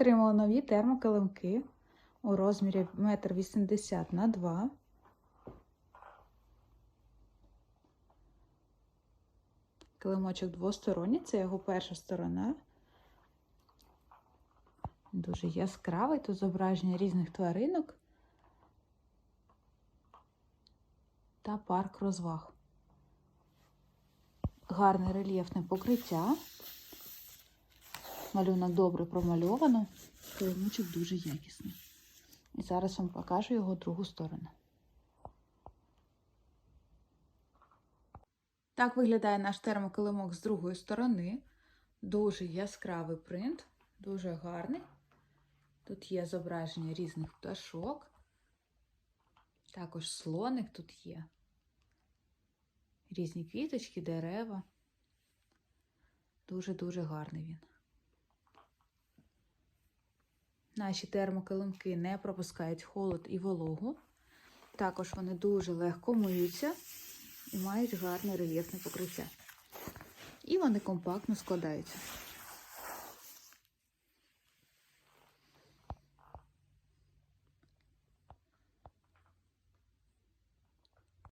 отримала нові термокилимки у розмірі 1,80 м на 2 Килимочок двосторонній, це його перша сторона. Дуже яскравий, тут зображення різних тваринок та парк розваг. Гарне рельєфне покриття. Малюнок добре промальовано. Килимочок дуже якісний. І зараз вам покажу його другу сторону. Так виглядає наш термокилимок з другої сторони. Дуже яскравий принт, дуже гарний. Тут є зображення різних пташок. Також слоник тут є. Різні квіточки, дерева. Дуже-дуже гарний він. Наші термокилимки не пропускають холод і вологу. Також вони дуже легко миються і мають гарне рельєфне покриття. І вони компактно складаються.